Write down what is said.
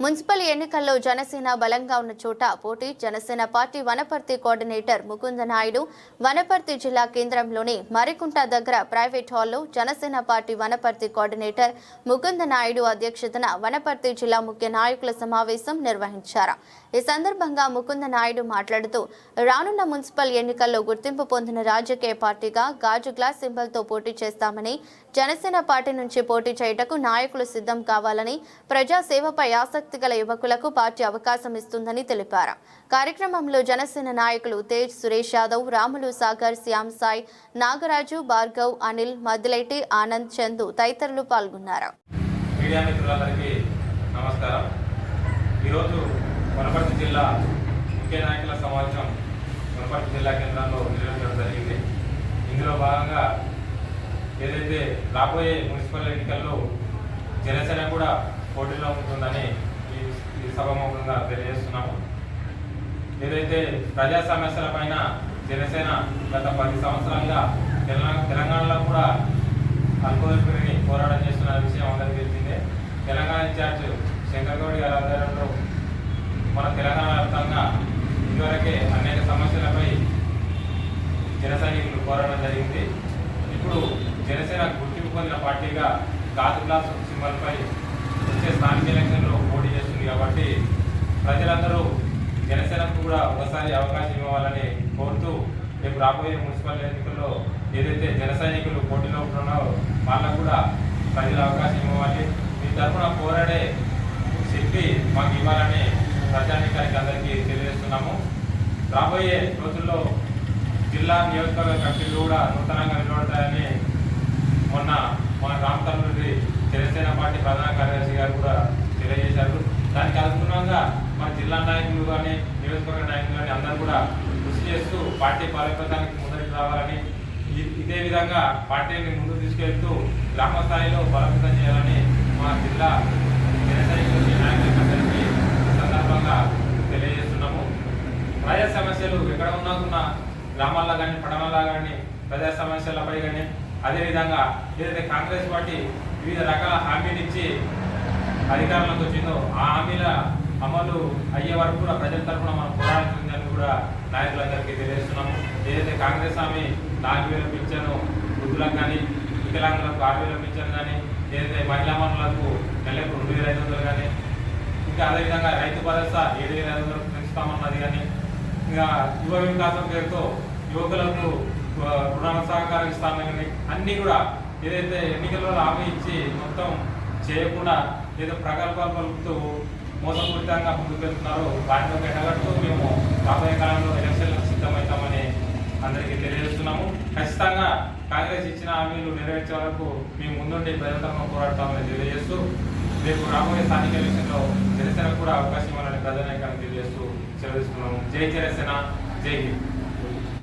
Municipal ఎన్నికల్లో జనసేన బలంగా ఉన్న చోట పోటీ జనసేన పార్టీ వనపర్తి కోఆర్డినేటర్ ముకుంద నాయుడు వనపర్తి జిల్లా కేంద్రంలోని మరికుంట దగ్గర ప్రైవేట్ హాల్లో జనసేన పార్టీ వనపర్తి కోఆర్డినేటర్ ముకుంద నాయుడు అధ్యక్షతన వనపర్తి జిల్లా ముఖ్య నాయకుల సమావేశం నిర్వహించారు. ఈ సందర్భంగా ముకుంద నాయుడు మాట్లాడుతూ రానున్న మున్సిపల్ ఎన్నికల్లో గుర్తింపు పొందిన రాజకీయ పార్టీగా గాజు గ్లాస్ సింబల్తో పోటీ చేస్తామని జనసేన పార్టీ నుంచి పోటీ చేయుటకు నాయకులు సిద్ధం కావాలని ప్రజాసేవపై ఆసక్తి గల యువకులకు పార్టీ అవకాశం ఇస్తుందని తెలిపారు. కార్యక్రమంలో జనసేన నాయకులు తేజ్ సురేష్ యాదవ్ రాములు సాగర్ శ్యామ్ సాయి నాగరాజు భార్గవ్ అనిల్ మద్దిలేటి ఆనంద్ చందు తదితరులు పాల్గొన్నారు. మీడియా మిత్రులందరికీ నమస్కారం. ఈరోజు జిల్లా ముఖ్య నాయకుల సమావేశం వనపర్తి జిల్లా కేంద్రంలో నిర్వహించడం జరిగింది. ఇందులో భాగంగా ఏదైతే రాబోయే మున్సిపల్ ఎన్నికల్లో జనసేన కూడా పోటీలో ఉంటుందని ఈ ఈ తెలియజేస్తున్నాము. ఏదైతే ప్రజా సమస్యల పైన జనసేన గత పది సంవత్సరాలుగా తెలంగాణ తెలంగాణలో కూడా అల్పోదరిని పోరాటం చేస్తున్న విషయం అందరికీ తెలిసిందే. తెలంగాణ ఇన్ఛార్జ్ శంకర్ గౌడ్ గారి ఆధ్వర్యంలో మన తెలంగాణ జన సైనికులు కోరడం జరిగింది. ఇప్పుడు జనసేన గుర్తింపు పొందిన పార్టీగా గాజు గ్లాస్ సింబల్పై వచ్చే స్థానిక ఎలక్షన్లో పోటీ చేస్తుంది కాబట్టి ప్రజలందరూ జనసేనకు కూడా ఒకసారి అవకాశం ఇవ్వాలని కోరుతూ రేపు రాబోయే మున్సిపల్ ఎన్నికల్లో ఏదైతే జన సైనికులు పోటీలో ఉంటున్నారో వాళ్ళకు కూడా ప్రజలు అవకాశం ఇవ్వాలి. మీ తరఫున పోరాడే శక్తి మాకు ఇవ్వాలని ప్రజానికానికి అందరికీ తెలియజేస్తున్నాము. రాబోయే రోజుల్లో జిల్లా నియోజకవర్గ కమిటీలు కూడా నూతనంగా నిలబడతాయని మొన్న మన రామతల్లుడి జనసేన పార్టీ ప్రధాన కార్యదర్శి గారు కూడా తెలియజేశారు. దానికి అనుగుణంగా మన జిల్లా నాయకులు కానీ నియోజకవర్గ నాయకులు కానీ అందరూ కూడా కృషి చేస్తూ పార్టీ బలోపేతానికి ముందరికి రావాలని ఇ- ఇదే విధంగా పార్టీని ముందుకు తీసుకెళ్తూ గ్రామ స్థాయిలో బలోపేతం చేయాలని మా జిల్లా జనసైనికులకి నాయకులందరికీ సందర్భంగా తెలియజేస్తున్నాము. ప్రజా సమస్యలు ఎక్కడ ఉన్నా గ్రామాల్లో కానీ పట్టణాల్లో కానీ ప్రజా సమస్యలపై కానీ అదేవిధంగా ఏదైతే కాంగ్రెస్ పార్టీ వివిధ రకాల హామీలు ఇచ్చి అధికారంలోకి వచ్చిందో ఆ హామీల అమలు అయ్యే వరకు కూడా ప్రజల తరఫున మనం పోరాడుతుందని కూడా నాయకులందరికీ తెలియజేస్తున్నాము. ఏదైతే కాంగ్రెస్ హామీ నాలుగు వేల పింఛను వృద్ధులకు కానీ వికలాంగులకు ఆరు వేల పింఛను కానీ ఏదైతే మహిళా మనులకు నెలకు రెండు వేల ఐదు వందలు కానీ ఇంకా అదేవిధంగా రైతు భరోసా ఏడు వేల ఐదు వందలు పెంచుతామన్నది కానీ యువ వికాసం పేరుతో యువకులకు రుణ సహకారం ఇస్తామని అన్నీ కూడా ఏదైతే ఎన్నికల్లో హామీ ఇచ్చి మొత్తం చేయకుండా ఏదో ప్రకల్పాలు పలుకుతూ మోసపూరితంగా ముందుకెళ్తున్నారో వెళ్తున్నారో వాటిలో మేము రాబోయే కాలంలో ఎలక్షన్లకు సిద్ధమవుతామని అందరికీ తెలియజేస్తున్నాము. ఖచ్చితంగా కాంగ్రెస్ ఇచ్చిన హామీలు నెరవేర్చే వరకు మేము ముందుండి ప్రజలతో పోరాడతామని తెలియజేస్తూ రేపు రాబోయే స్థానిక ఎలక్షన్లో జనసేన కూడా అవకాశం ఇవ్వాలని ప్రజానాయకాన్ని తెలియజేస్తూ సెలవిస్తున్నాము జై జనసేన జై హింద్